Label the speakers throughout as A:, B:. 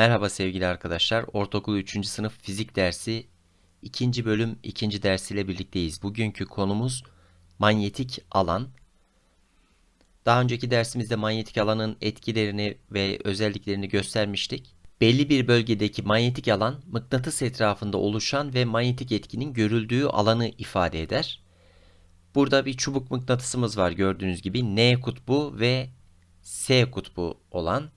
A: Merhaba sevgili arkadaşlar. Ortaokul 3. sınıf fizik dersi 2. bölüm 2. dersiyle birlikteyiz. Bugünkü konumuz manyetik alan. Daha önceki dersimizde manyetik alanın etkilerini ve özelliklerini göstermiştik. Belli bir bölgedeki manyetik alan mıknatıs etrafında oluşan ve manyetik etkinin görüldüğü alanı ifade eder. Burada bir çubuk mıknatısımız var gördüğünüz gibi N kutbu ve S kutbu olan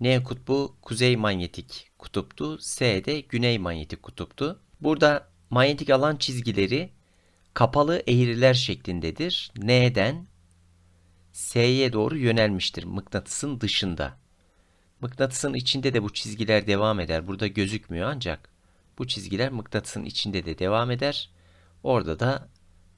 A: N kutbu kuzey manyetik kutuptu, S de güney manyetik kutuptu. Burada manyetik alan çizgileri kapalı eğriler şeklindedir. N'den S'ye doğru yönelmiştir mıknatısın dışında. Mıknatısın içinde de bu çizgiler devam eder. Burada gözükmüyor ancak bu çizgiler mıknatısın içinde de devam eder. Orada da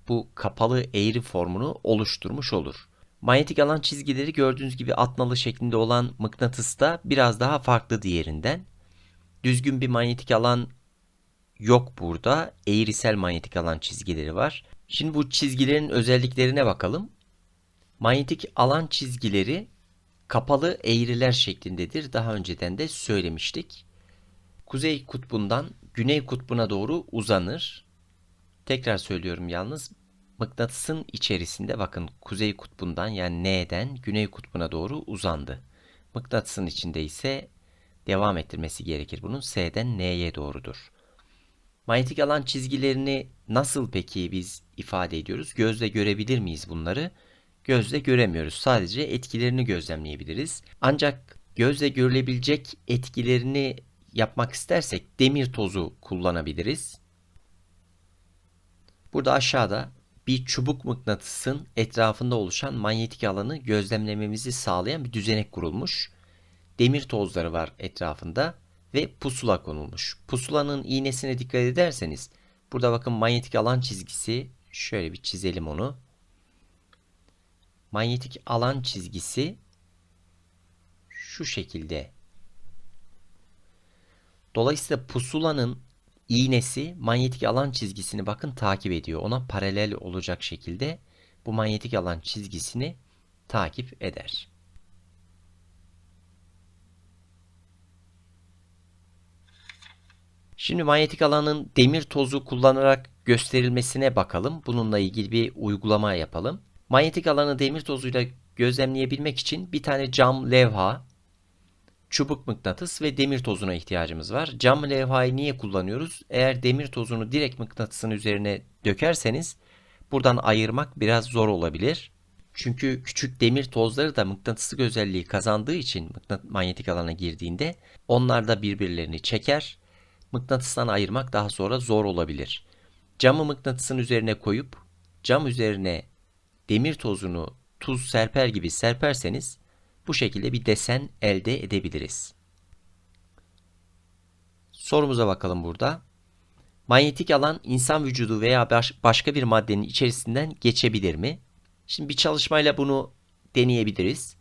A: bu kapalı eğri formunu oluşturmuş olur. Manyetik alan çizgileri gördüğünüz gibi atnalı şeklinde olan mıknatısta biraz daha farklı diğerinden. Düzgün bir manyetik alan yok burada. Eğrisel manyetik alan çizgileri var. Şimdi bu çizgilerin özelliklerine bakalım. Manyetik alan çizgileri kapalı eğriler şeklindedir. Daha önceden de söylemiştik. Kuzey kutbundan güney kutbuna doğru uzanır. Tekrar söylüyorum yalnız mıknatısın içerisinde bakın kuzey kutbundan yani N'den güney kutbuna doğru uzandı. Mıknatısın içinde ise devam ettirmesi gerekir bunun S'den N'ye doğrudur. Manyetik alan çizgilerini nasıl peki biz ifade ediyoruz? Gözle görebilir miyiz bunları? Gözle göremiyoruz. Sadece etkilerini gözlemleyebiliriz. Ancak gözle görülebilecek etkilerini yapmak istersek demir tozu kullanabiliriz. Burada aşağıda bir çubuk mıknatısın etrafında oluşan manyetik alanı gözlemlememizi sağlayan bir düzenek kurulmuş. Demir tozları var etrafında ve pusula konulmuş. Pusulanın iğnesine dikkat ederseniz burada bakın manyetik alan çizgisi şöyle bir çizelim onu. Manyetik alan çizgisi şu şekilde. Dolayısıyla pusulanın iğnesi manyetik alan çizgisini bakın takip ediyor. Ona paralel olacak şekilde bu manyetik alan çizgisini takip eder. Şimdi manyetik alanın demir tozu kullanarak gösterilmesine bakalım. Bununla ilgili bir uygulama yapalım. Manyetik alanı demir tozuyla gözlemleyebilmek için bir tane cam levha, çubuk mıknatıs ve demir tozuna ihtiyacımız var. Cam levhayı niye kullanıyoruz? Eğer demir tozunu direkt mıknatısın üzerine dökerseniz buradan ayırmak biraz zor olabilir. Çünkü küçük demir tozları da mıknatıslık özelliği kazandığı için manyetik alana girdiğinde onlar da birbirlerini çeker. Mıknatıstan ayırmak daha sonra zor olabilir. Camı mıknatısın üzerine koyup cam üzerine demir tozunu tuz serper gibi serperseniz bu şekilde bir desen elde edebiliriz. Sorumuza bakalım burada. Manyetik alan insan vücudu veya baş, başka bir maddenin içerisinden geçebilir mi? Şimdi bir çalışmayla bunu deneyebiliriz.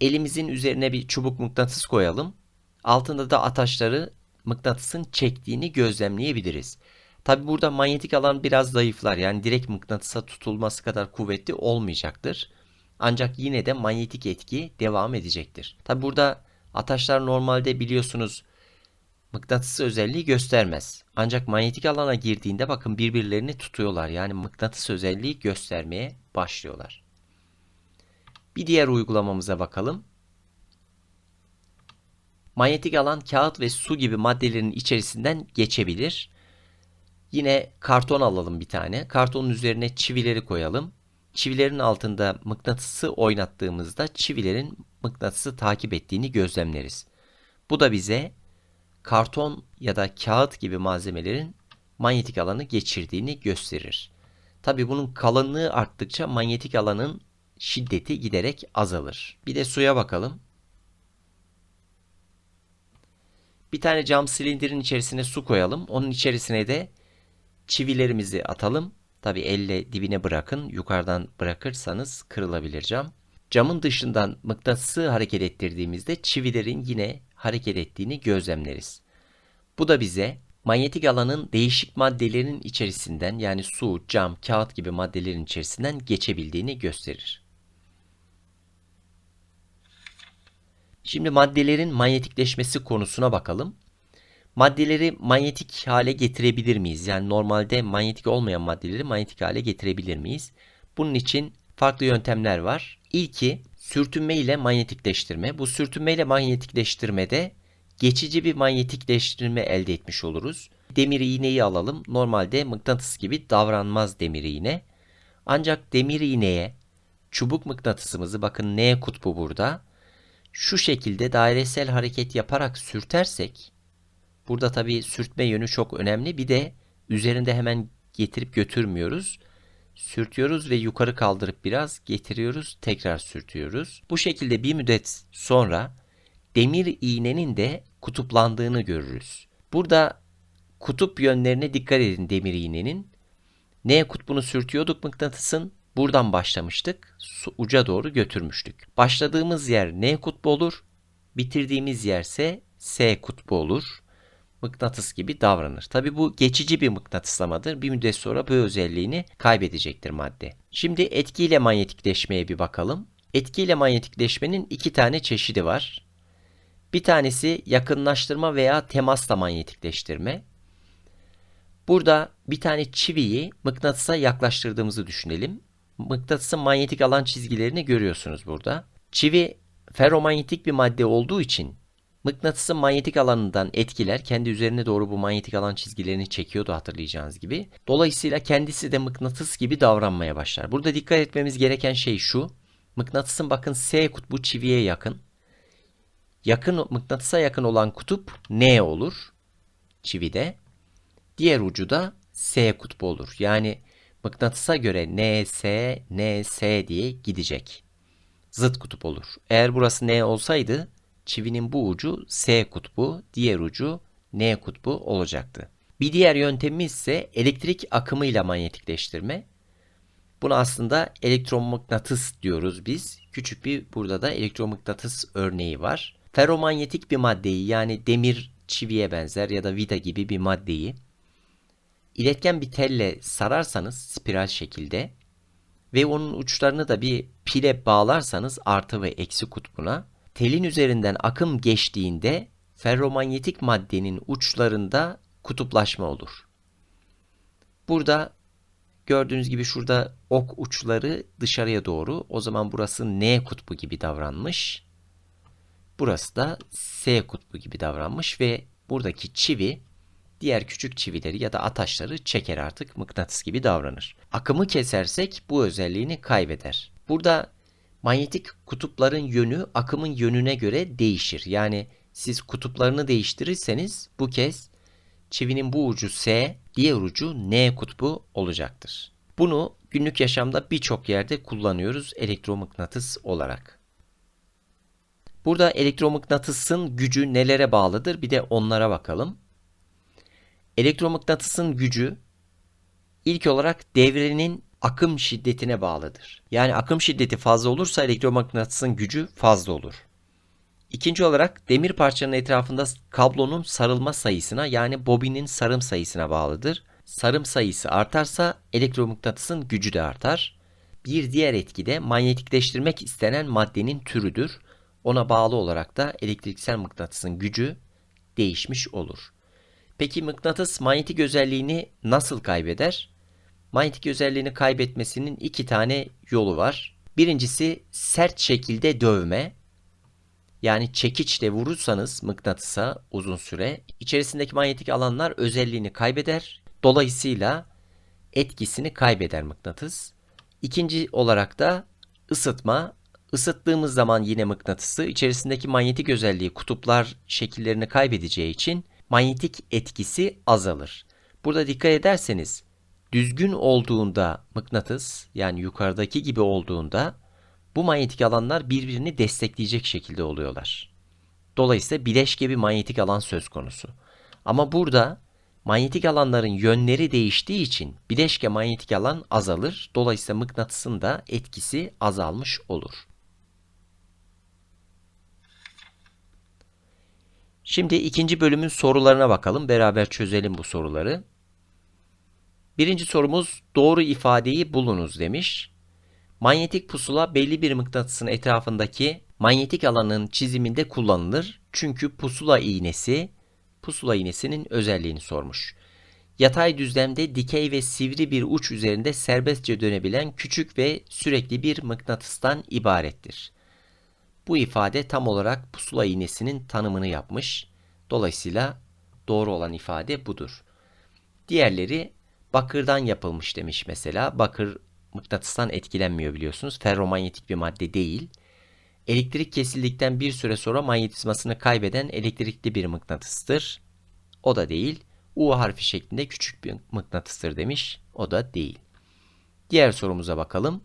A: Elimizin üzerine bir çubuk mıknatıs koyalım. Altında da ataşları mıknatısın çektiğini gözlemleyebiliriz. Tabi burada manyetik alan biraz zayıflar. Yani direkt mıknatısa tutulması kadar kuvvetli olmayacaktır. Ancak yine de manyetik etki devam edecektir. Tabi burada ataşlar normalde biliyorsunuz mıknatısı özelliği göstermez. Ancak manyetik alana girdiğinde bakın birbirlerini tutuyorlar. Yani mıknatıs özelliği göstermeye başlıyorlar. Bir diğer uygulamamıza bakalım. Manyetik alan kağıt ve su gibi maddelerin içerisinden geçebilir. Yine karton alalım bir tane. Kartonun üzerine çivileri koyalım. Çivilerin altında mıknatısı oynattığımızda çivilerin mıknatısı takip ettiğini gözlemleriz. Bu da bize karton ya da kağıt gibi malzemelerin manyetik alanı geçirdiğini gösterir. Tabi bunun kalınlığı arttıkça manyetik alanın şiddeti giderek azalır. Bir de suya bakalım. Bir tane cam silindirin içerisine su koyalım. Onun içerisine de çivilerimizi atalım. Tabi elle dibine bırakın. Yukarıdan bırakırsanız kırılabilir cam. Camın dışından mıknatısı hareket ettirdiğimizde çivilerin yine hareket ettiğini gözlemleriz. Bu da bize manyetik alanın değişik maddelerin içerisinden yani su, cam, kağıt gibi maddelerin içerisinden geçebildiğini gösterir. Şimdi maddelerin manyetikleşmesi konusuna bakalım. Maddeleri manyetik hale getirebilir miyiz? Yani normalde manyetik olmayan maddeleri manyetik hale getirebilir miyiz? Bunun için farklı yöntemler var. İlki sürtünme ile manyetikleştirme. Bu sürtünme ile manyetikleştirmede geçici bir manyetikleştirme elde etmiş oluruz. Demir iğneyi alalım. Normalde mıknatıs gibi davranmaz demir iğne. Ancak demir iğneye çubuk mıknatısımızı bakın N kutbu burada. Şu şekilde dairesel hareket yaparak sürtersek burada tabi sürtme yönü çok önemli. Bir de üzerinde hemen getirip götürmüyoruz. Sürtüyoruz ve yukarı kaldırıp biraz getiriyoruz, tekrar sürtüyoruz. Bu şekilde bir müddet sonra demir iğnenin de kutuplandığını görürüz. Burada kutup yönlerine dikkat edin demir iğnenin. N kutbunu sürtüyorduk mıknatısın. Buradan başlamıştık. Uca doğru götürmüştük. Başladığımız yer N kutbu olur. Bitirdiğimiz yerse S kutbu olur. Mıknatıs gibi davranır. Tabi bu geçici bir mıknatıslamadır. Bir müddet sonra bu özelliğini kaybedecektir madde. Şimdi etkiyle manyetikleşmeye bir bakalım. Etkiyle manyetikleşmenin iki tane çeşidi var. Bir tanesi yakınlaştırma veya temasla manyetikleştirme. Burada bir tane çiviyi mıknatısa yaklaştırdığımızı düşünelim. Mıknatısın manyetik alan çizgilerini görüyorsunuz burada. Çivi ferromanyetik bir madde olduğu için mıknatısın manyetik alanından etkiler kendi üzerine doğru bu manyetik alan çizgilerini çekiyordu hatırlayacağınız gibi. Dolayısıyla kendisi de mıknatıs gibi davranmaya başlar. Burada dikkat etmemiz gereken şey şu. Mıknatısın bakın S kutbu çiviye yakın. Yakın mıknatısa yakın olan kutup N olur çivide. Diğer ucu da S kutbu olur. Yani mıknatısa göre NS, NS diye gidecek. Zıt kutup olur. Eğer burası N olsaydı çivinin bu ucu S kutbu, diğer ucu N kutbu olacaktı. Bir diğer yöntemimiz ise elektrik akımıyla manyetikleştirme. Buna aslında elektromıknatıs diyoruz biz. Küçük bir burada da elektromıknatıs örneği var. Ferromanyetik bir maddeyi yani demir çiviye benzer ya da vida gibi bir maddeyi iletken bir telle sararsanız spiral şekilde ve onun uçlarını da bir pile bağlarsanız artı ve eksi kutbuna telin üzerinden akım geçtiğinde ferromanyetik maddenin uçlarında kutuplaşma olur. Burada gördüğünüz gibi şurada ok uçları dışarıya doğru. O zaman burası N kutbu gibi davranmış. Burası da S kutbu gibi davranmış ve buradaki çivi diğer küçük çivileri ya da ataşları çeker artık mıknatıs gibi davranır. Akımı kesersek bu özelliğini kaybeder. Burada manyetik kutupların yönü akımın yönüne göre değişir. Yani siz kutuplarını değiştirirseniz bu kez çivinin bu ucu S, diğer ucu N kutbu olacaktır. Bunu günlük yaşamda birçok yerde kullanıyoruz elektromıknatıs olarak. Burada elektromıknatısın gücü nelere bağlıdır? Bir de onlara bakalım. Elektromıknatısın gücü ilk olarak devrenin akım şiddetine bağlıdır. Yani akım şiddeti fazla olursa elektromıknatısın gücü fazla olur. İkinci olarak demir parçanın etrafında kablonun sarılma sayısına yani bobinin sarım sayısına bağlıdır. Sarım sayısı artarsa elektromıknatısın gücü de artar. Bir diğer etki de manyetikleştirmek istenen maddenin türüdür. Ona bağlı olarak da elektriksel mıknatısın gücü değişmiş olur. Peki mıknatıs manyetik özelliğini nasıl kaybeder? Manyetik özelliğini kaybetmesinin iki tane yolu var. Birincisi sert şekilde dövme. Yani çekiçle vurursanız mıknatısa uzun süre içerisindeki manyetik alanlar özelliğini kaybeder. Dolayısıyla etkisini kaybeder mıknatıs. İkinci olarak da ısıtma. Isıttığımız zaman yine mıknatısı içerisindeki manyetik özelliği kutuplar şekillerini kaybedeceği için manyetik etkisi azalır. Burada dikkat ederseniz düzgün olduğunda mıknatıs yani yukarıdaki gibi olduğunda bu manyetik alanlar birbirini destekleyecek şekilde oluyorlar. Dolayısıyla bileşke bir manyetik alan söz konusu. Ama burada manyetik alanların yönleri değiştiği için bileşke manyetik alan azalır. Dolayısıyla mıknatısın da etkisi azalmış olur. Şimdi ikinci bölümün sorularına bakalım. Beraber çözelim bu soruları. Birinci sorumuz doğru ifadeyi bulunuz demiş. Manyetik pusula belli bir mıknatısın etrafındaki manyetik alanın çiziminde kullanılır. Çünkü pusula iğnesi, pusula iğnesinin özelliğini sormuş. Yatay düzlemde dikey ve sivri bir uç üzerinde serbestçe dönebilen küçük ve sürekli bir mıknatıstan ibarettir. Bu ifade tam olarak pusula iğnesinin tanımını yapmış. Dolayısıyla doğru olan ifade budur. Diğerleri bakırdan yapılmış demiş mesela. Bakır mıknatıstan etkilenmiyor biliyorsunuz. Ferromanyetik bir madde değil. Elektrik kesildikten bir süre sonra manyetizmasını kaybeden elektrikli bir mıknatıstır. O da değil. U harfi şeklinde küçük bir mıknatıstır demiş. O da değil. Diğer sorumuza bakalım.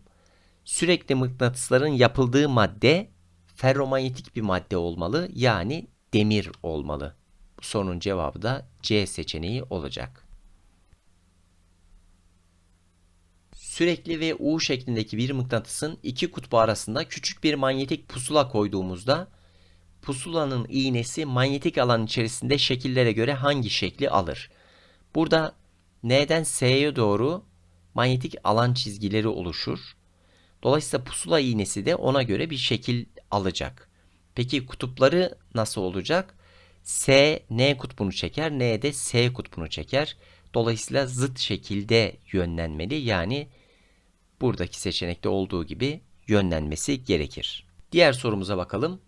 A: Sürekli mıknatısların yapıldığı madde ferromanyetik bir madde olmalı. Yani demir olmalı. Bu sorunun cevabı da C seçeneği olacak. Sürekli ve U şeklindeki bir mıknatısın iki kutbu arasında küçük bir manyetik pusula koyduğumuzda pusulanın iğnesi manyetik alan içerisinde şekillere göre hangi şekli alır? Burada N'den S'ye doğru manyetik alan çizgileri oluşur. Dolayısıyla pusula iğnesi de ona göre bir şekil alacak. Peki kutupları nasıl olacak? S N kutbunu çeker, N de S kutbunu çeker. Dolayısıyla zıt şekilde yönlenmeli. Yani buradaki seçenekte olduğu gibi yönlenmesi gerekir. Diğer sorumuza bakalım.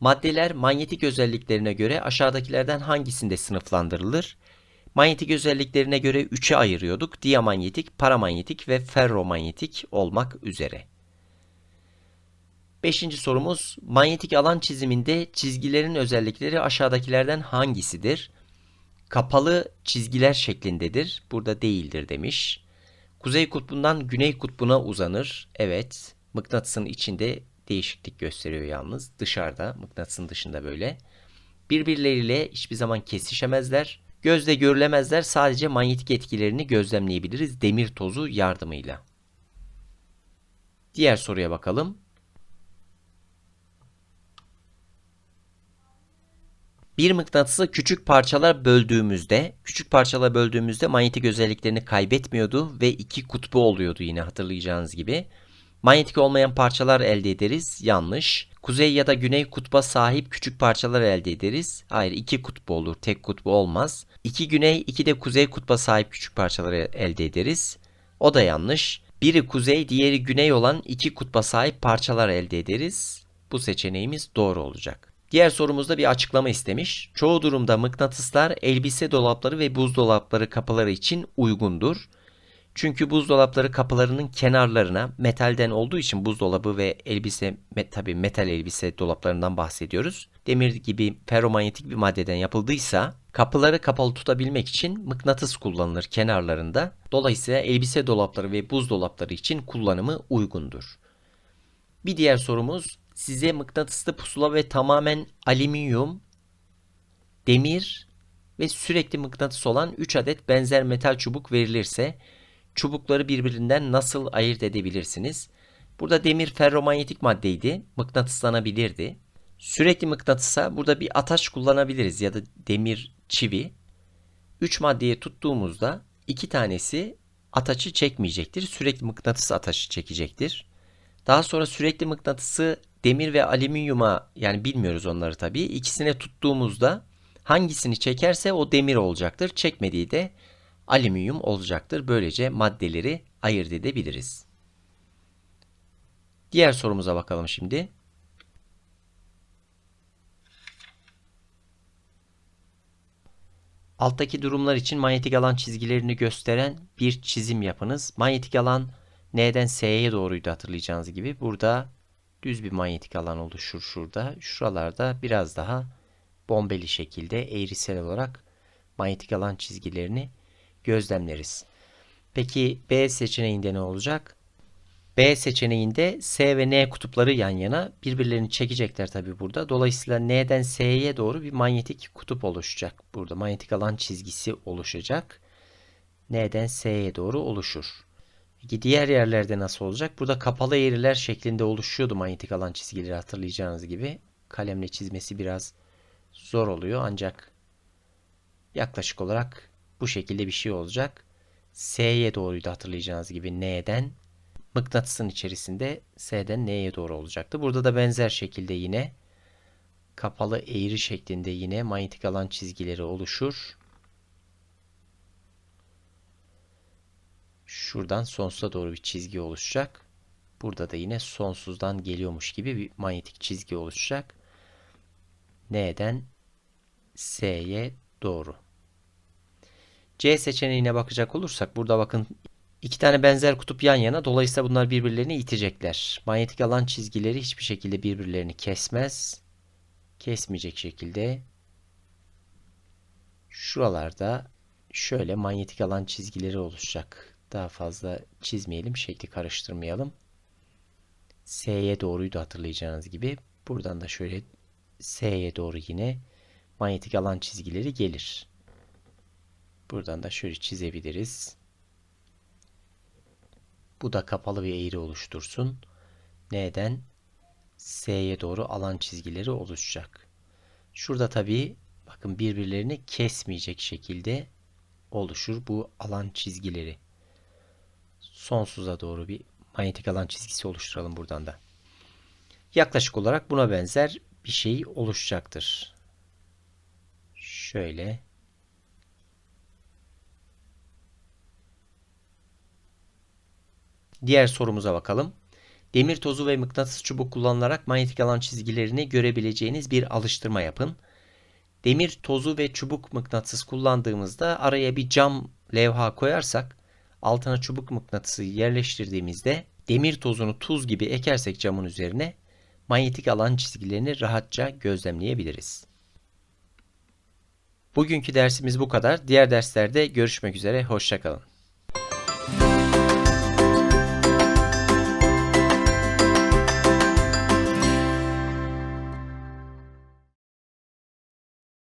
A: Maddeler manyetik özelliklerine göre aşağıdakilerden hangisinde sınıflandırılır? Manyetik özelliklerine göre 3'e ayırıyorduk. Diamanyetik, paramanyetik ve ferromanyetik olmak üzere. Beşinci sorumuz, manyetik alan çiziminde çizgilerin özellikleri aşağıdakilerden hangisidir? Kapalı çizgiler şeklindedir. Burada değildir demiş. Kuzey kutbundan güney kutbuna uzanır. Evet, mıknatısın içinde değişiklik gösteriyor yalnız. Dışarıda, mıknatısın dışında böyle. Birbirleriyle hiçbir zaman kesişemezler. Gözle görülemezler. Sadece manyetik etkilerini gözlemleyebiliriz demir tozu yardımıyla. Diğer soruya bakalım. Bir mıknatısı küçük parçalar böldüğümüzde, küçük parçalar böldüğümüzde manyetik özelliklerini kaybetmiyordu ve iki kutbu oluyordu yine hatırlayacağınız gibi. Manyetik olmayan parçalar elde ederiz. Yanlış. Kuzey ya da güney kutba sahip küçük parçalar elde ederiz. Hayır iki kutbu olur. Tek kutbu olmaz. İki güney, iki de kuzey kutba sahip küçük parçaları elde ederiz. O da yanlış. Biri kuzey, diğeri güney olan iki kutba sahip parçalar elde ederiz. Bu seçeneğimiz doğru olacak. Diğer sorumuzda bir açıklama istemiş. Çoğu durumda mıknatıslar elbise dolapları ve buzdolapları kapıları için uygundur. Çünkü buzdolapları kapılarının kenarlarına metalden olduğu için buzdolabı ve elbise tabi metal elbise dolaplarından bahsediyoruz. Demir gibi ferromanyetik bir maddeden yapıldıysa kapıları kapalı tutabilmek için mıknatıs kullanılır kenarlarında. Dolayısıyla elbise dolapları ve buzdolapları için kullanımı uygundur. Bir diğer sorumuz size mıknatıslı pusula ve tamamen alüminyum, demir ve sürekli mıknatıs olan 3 adet benzer metal çubuk verilirse çubukları birbirinden nasıl ayırt edebilirsiniz? Burada demir ferromanyetik maddeydi, mıknatıslanabilirdi. Sürekli mıknatısa burada bir ataç kullanabiliriz ya da demir çivi. 3 maddeye tuttuğumuzda iki tanesi ataçı çekmeyecektir. Sürekli mıknatıs ataçı çekecektir. Daha sonra sürekli mıknatısı demir ve alüminyuma yani bilmiyoruz onları tabii. İkisine tuttuğumuzda hangisini çekerse o demir olacaktır. Çekmediği de alüminyum olacaktır. Böylece maddeleri ayırt edebiliriz. Diğer sorumuza bakalım şimdi. Alttaki durumlar için manyetik alan çizgilerini gösteren bir çizim yapınız. Manyetik alan N'den S'ye doğruydu hatırlayacağınız gibi. Burada düz bir manyetik alan oluşur şurada. Şuralarda biraz daha bombeli şekilde eğrisel olarak manyetik alan çizgilerini gözlemleriz. Peki B seçeneğinde ne olacak? B seçeneğinde S ve N kutupları yan yana birbirlerini çekecekler tabi burada. Dolayısıyla N'den S'ye doğru bir manyetik kutup oluşacak. Burada manyetik alan çizgisi oluşacak. N'den S'ye doğru oluşur. Peki diğer yerlerde nasıl olacak? Burada kapalı eğriler şeklinde oluşuyordu manyetik alan çizgileri hatırlayacağınız gibi. Kalemle çizmesi biraz zor oluyor ancak yaklaşık olarak bu şekilde bir şey olacak. S'ye doğruydu hatırlayacağınız gibi N'den mıknatısın içerisinde S'den N'ye doğru olacaktı. Burada da benzer şekilde yine kapalı eğri şeklinde yine manyetik alan çizgileri oluşur. Şuradan sonsuza doğru bir çizgi oluşacak. Burada da yine sonsuzdan geliyormuş gibi bir manyetik çizgi oluşacak. N'den S'ye doğru. C seçeneğine bakacak olursak burada bakın iki tane benzer kutup yan yana dolayısıyla bunlar birbirlerini itecekler. Manyetik alan çizgileri hiçbir şekilde birbirlerini kesmez. Kesmeyecek şekilde şuralarda şöyle manyetik alan çizgileri oluşacak. Daha fazla çizmeyelim, şekli karıştırmayalım. S'ye doğruydu hatırlayacağınız gibi. Buradan da şöyle S'ye doğru yine manyetik alan çizgileri gelir. Buradan da şöyle çizebiliriz. Bu da kapalı bir eğri oluştursun. N'den S'ye doğru alan çizgileri oluşacak. Şurada tabii bakın birbirlerini kesmeyecek şekilde oluşur bu alan çizgileri. Sonsuza doğru bir manyetik alan çizgisi oluşturalım buradan da. Yaklaşık olarak buna benzer bir şey oluşacaktır. Şöyle Diğer sorumuza bakalım. Demir tozu ve mıknatıs çubuk kullanılarak manyetik alan çizgilerini görebileceğiniz bir alıştırma yapın. Demir tozu ve çubuk mıknatıs kullandığımızda araya bir cam levha koyarsak altına çubuk mıknatısı yerleştirdiğimizde demir tozunu tuz gibi ekersek camın üzerine manyetik alan çizgilerini rahatça gözlemleyebiliriz. Bugünkü dersimiz bu kadar. Diğer derslerde görüşmek üzere. Hoşçakalın.